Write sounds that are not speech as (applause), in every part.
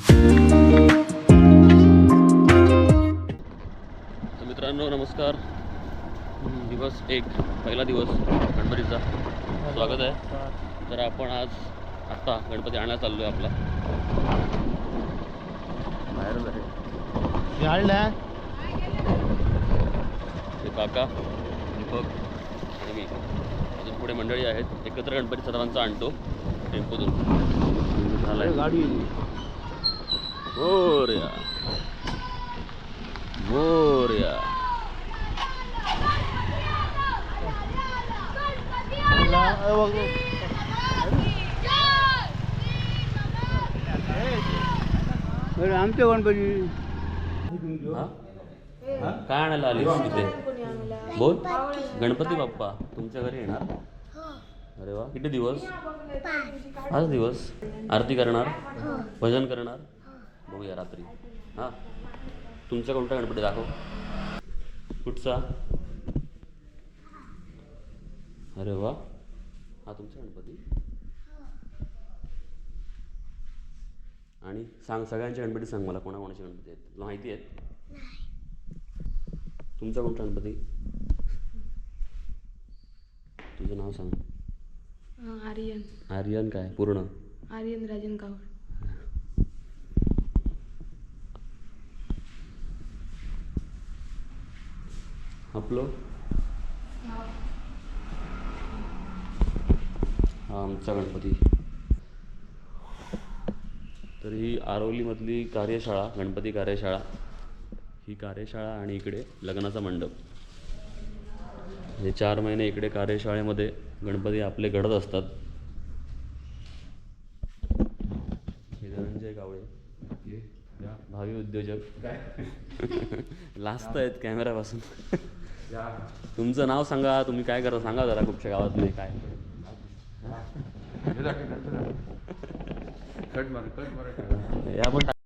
तर मित्रांनो नमस्कार. दिवस एक पहिला दिवस गणपतीचा. स्वागत आहे. तर आपण आज आत्ता गणपती आणायला चाललो आहे आपला बाहेरच आहे. याळल्या ते काका दीपक आणि मी. अजून पुढे मंडळी आहेत. एकत्र गणपती सर्वांचा आणतो. टेम्पोतून. झालाय गाडी. मोरया मोरया आमच्या गणपती. हा? काय आणायला आलीस तिथे? बोल. गणपती बाप्पा तुमच्या घरी येणार? अरे वा किती दिवस? पाच दिवस. आरती करणार? भजन करणार? बघूया रात्री. हां? तुमचा कोणता गणपती दाखव. कुठचा? अरे वा. हा तुमचा गणपती. आणि सांग सगळ्यांचे गणपती सांग मला. कोणाकोणाचे गणपती आहेत? तुला माहिती आहेत? तुमचा कोणता गणपती. तुझं नाव सांग. आर्यन. आर्यन काय? पूर्ण? आर्यन राजन गावड आपलं? हा आमचा गणपती. तर ही आरवलीमधली कार्यशाळा गणपती कार्यशाळा. ही कार्यशाळा आणि इकडे लग्नाचा मंडप. हे चार महिने इकडे कार्यशाळेमध्ये गणपती आपले घडत असतात. हे धनंजय गावळे हे भावी उद्योजक. (laughs) लास्ट आहेत कॅमेऱ्यापासून तुमचं नाव सांगा तुम्ही काय करा सांगा जरा कुठच्या गावातले काय. हे आपण टाक-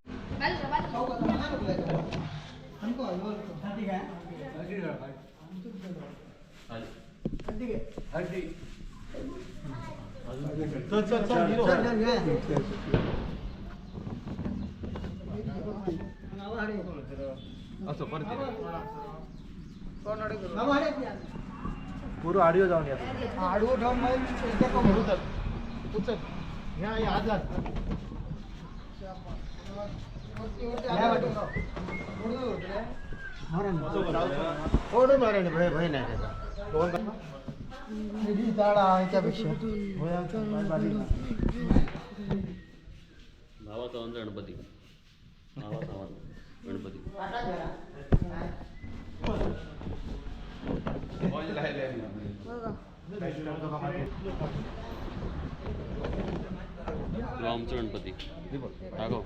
पूर्व आडिओ जाऊन या. आडिओ जाऊन उचल. ह्या या आज थोडं मारायला भय भय नाही त्याचा. गणपती. भावाचा वंश गणपती. आमचं गणपती राघव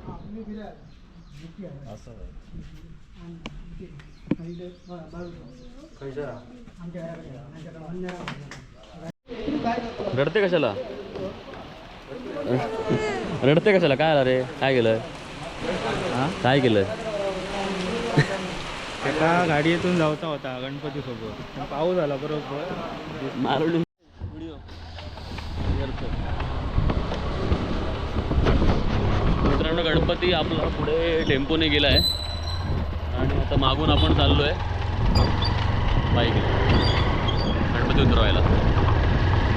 रडते कशाला? रडते कशाला? काय आला रे? काय केलं काय केलं एका गाडीतून जाऊचा होता गणपती सोबत पाऊस आला बरोबर. मारून मित्रांनो गणपती आपला पुढे टेम्पोने गेला आहे आणि आता मागून आपण चाललो आहे बाईक. गणपती उतरवायला.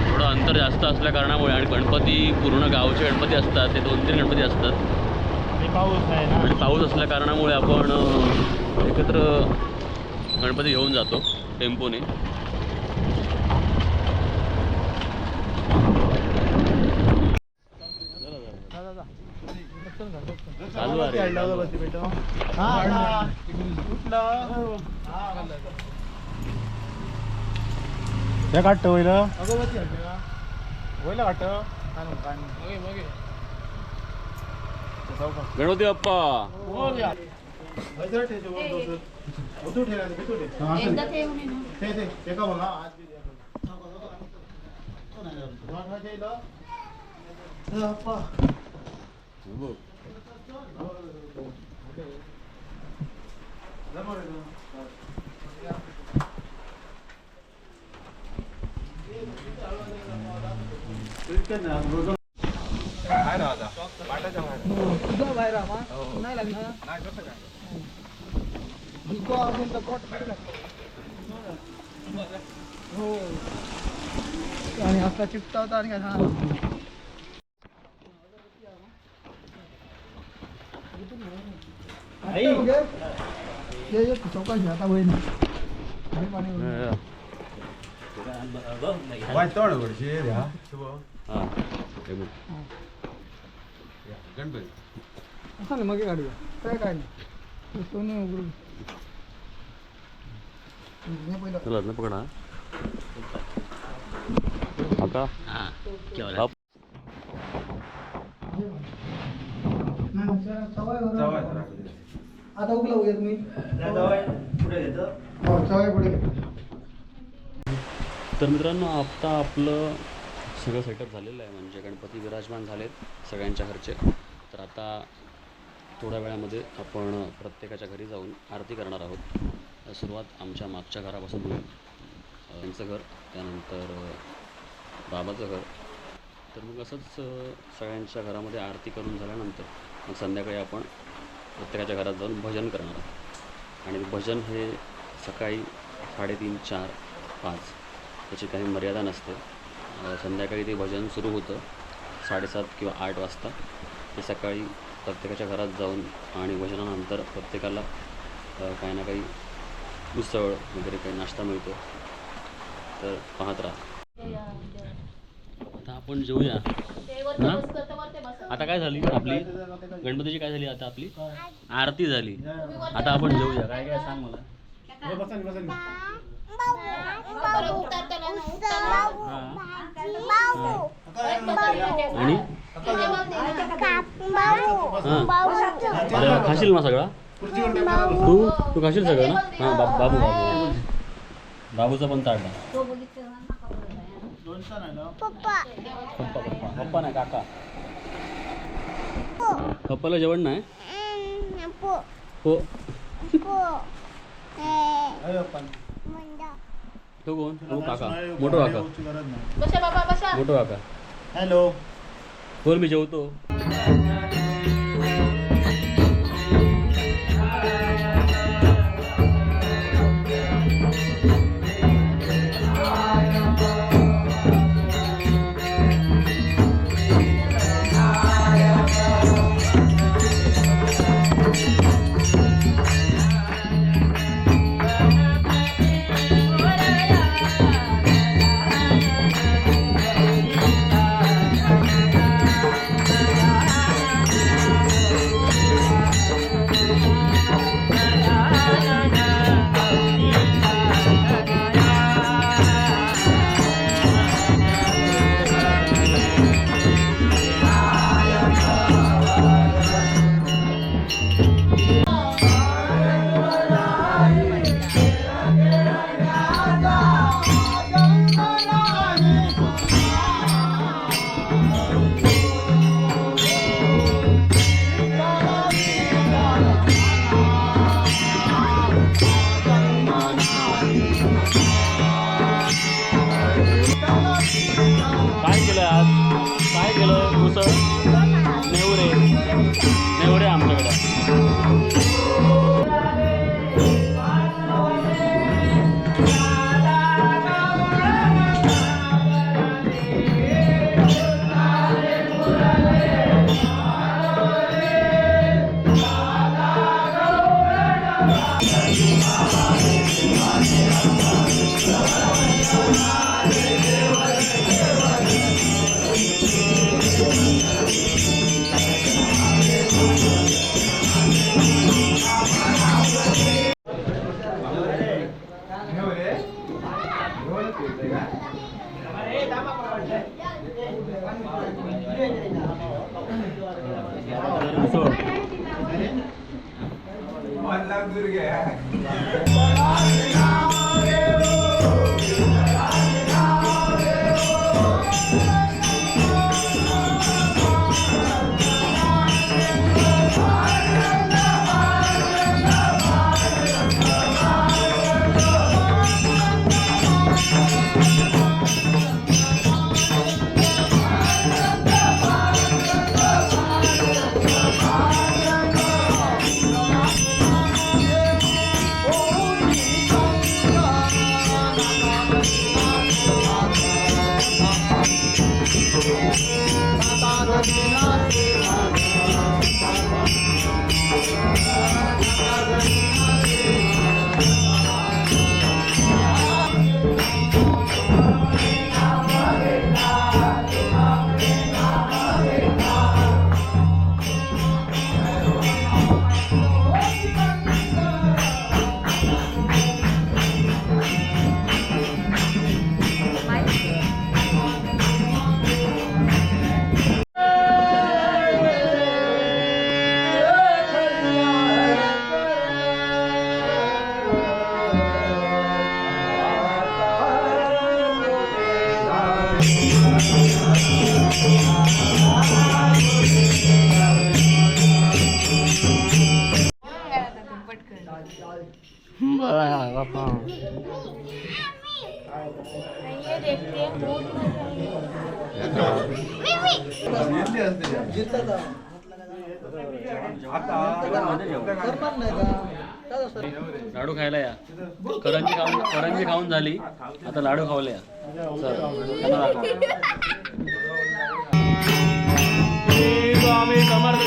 थोडं अंतर जास्त असल्या कारणामुळे आणि गणपती पूर्ण गावचे गणपती असतात ते दोन तीन गणपती असतात. पाऊस आहे ना. आणि पाऊस असल्या कारणामुळे आपण एकत्र गणपती घेऊन जातो टेम्पोने. हे काढतो होईल होईल काढतो गणपती बाप्पा. बाहेर मामा नाही लागणार नाही कसं काय भिको अजून तर पोट खाली लागतो हो आणि आपला चिपटा होता आणि काय हा आई ये ये चौकाशी आता होईल हे पाणी होईल. वाचतोड घडशी ह्या शुभ हां हे बघ. गणपती असं ना मग गाडी काय काय नाही सोने उघडून हे पहिलं चला ना पकडा. आता. आता मी. हो पुढे. तर मित्रांनो आता आपलं सगळं सेटअप झालेलं आहे. म्हणजे गणपती विराजमान झालेत सगळ्यांच्या घरचे. तर आता थोड्या वेळामध्ये आपण प्रत्येकाच्या घरी जाऊन आरती करणार आहोत. सुरुवात आमच्या मागच्या घरापासून होईल. त्यांचं घर त्यानंतर बाबाचं घर. तर मग असंच सगळ्यांच्या घरामध्ये आरती करून झाल्यानंतर मग संध्याकाळी आपण प्रत्येकाच्या घरात जाऊन भजन करणार आहोत. आणि भजन हे सकाळी साडेतीन चार पाच त्याची काही मर्यादा नसते. संध्याकाळी ते भजन सुरू होतं साडेसात किंवा आठ वाजता. ते सकाळी प्रत्येकाच्या घरात जाऊन आणि भजनानंतर प्रत्येकाला काही ना काही उसळ वगैरे काही नाश्ता मिळतो तर पाहत राहा. आता आपण जेऊया. हां? आता काय झाली आपली? गणपतीची काय झाली आता आपली? आरती झाली. आता आपण जेऊया. काय काय सांग मला? आणि? खाशील ना सगळा? तू तू खाशील सगळं ना? हां बाबू बाबू बाबू. बाबूचा पण ताट आहे. पप्पा. पप्पा पप्पा नाही काका. पप्पाला जेवण नाही? हो तो कोण? तो काका. मोठो काका. बसा बाबा बसा मोठो काका. हॅलो. बोल मी जेवतो. बड़ा है बाबा ये लाडू खायला या. करंजी खाऊन करंजी खाऊन झाली. आता लाडू खावले या. सर समर्थ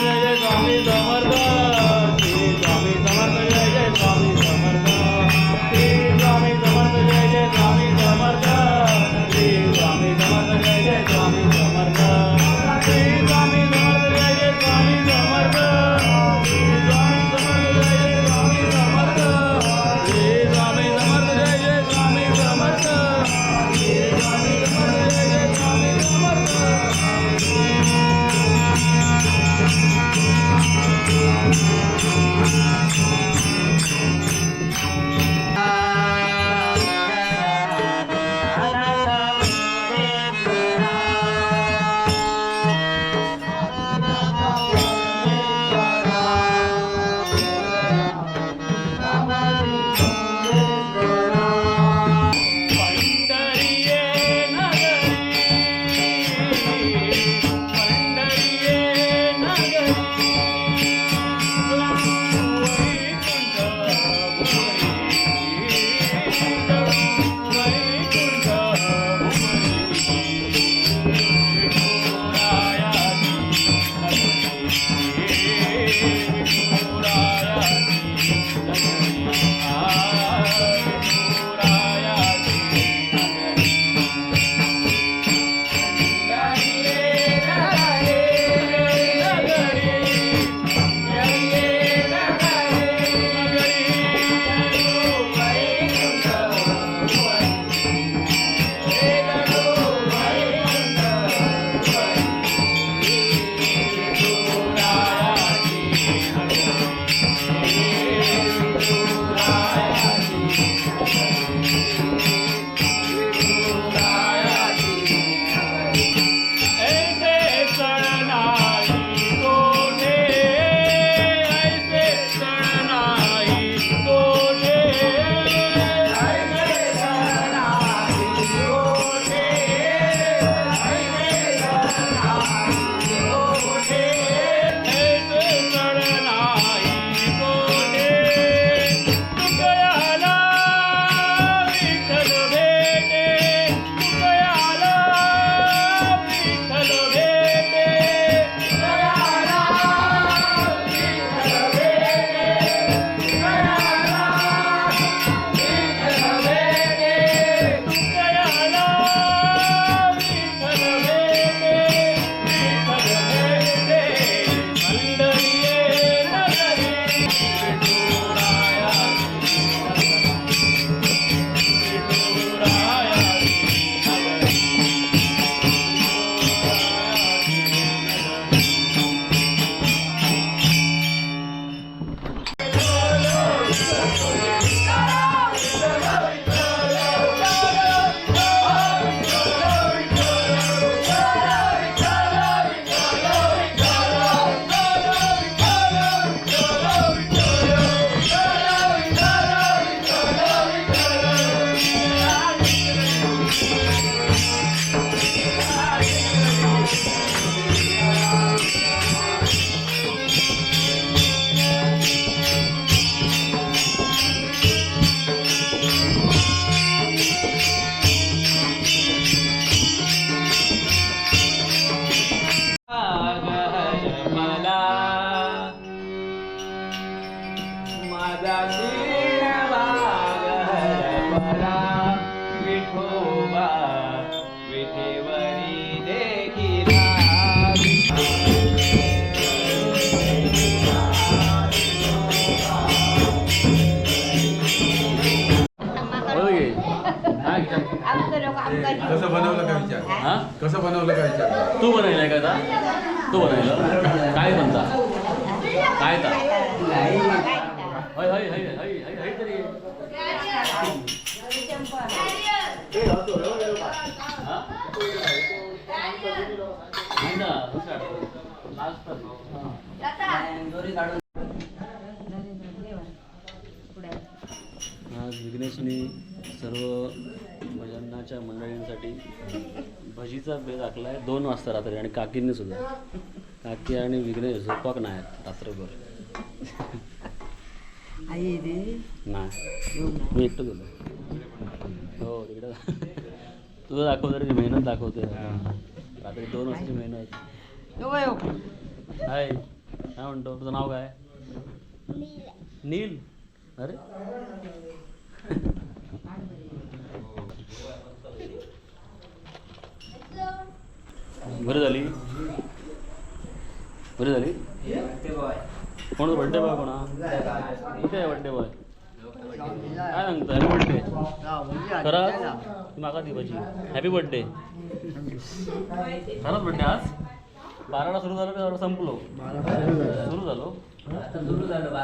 तू बनायला का आता? तू बनायला काय म्हणता? काय ता आज विघ्नेशने सर्व भजनाच्या मंडळींसाठी भजीचा बेत आखला आहे दोन वाजता रात्री आणि काकींनी सुद्धा. काकी आणि विघ्नेश झोपाक नाही आहेत रात्रभर. आई रे नाही. मी एकटं गेलो. हो तिकडं तुझं दाखव तरी मेहनत दाखवते रात्री दोन वाजताची मेहनत. हाय. काय म्हणतो? तुझं नाव काय? नील. अरे. बरी झाली? बरी झाली? कोण बर्थडे बॉय कोणा कुठे आहे बर्थडे बॉय काय सांगतो? हॅपी बर्थडे खरंच ती मागा दी भाजी हॅपी बर्थडे खरंच बर्थडे आज? बाराला सुरू झालं का संपलो? सुरू झालो. सुरू झालो.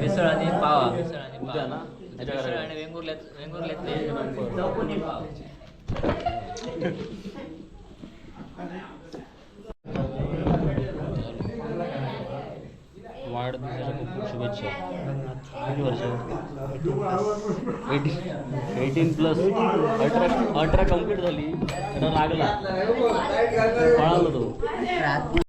मिसळ आणि पाव मिसळ आणि पाव. उद्या ना? ह्याच्या मिसळ घरात. आणि वेंगुर्ल्यात वेंगुर्ल्यात वाढदिवसाच्या खूप खूप शुभेच्छा. किती वर्ष? एटीन एटीन प्लस अठरा अठरा कंप्लीट झाली. त्याला लागला. पळालो तो.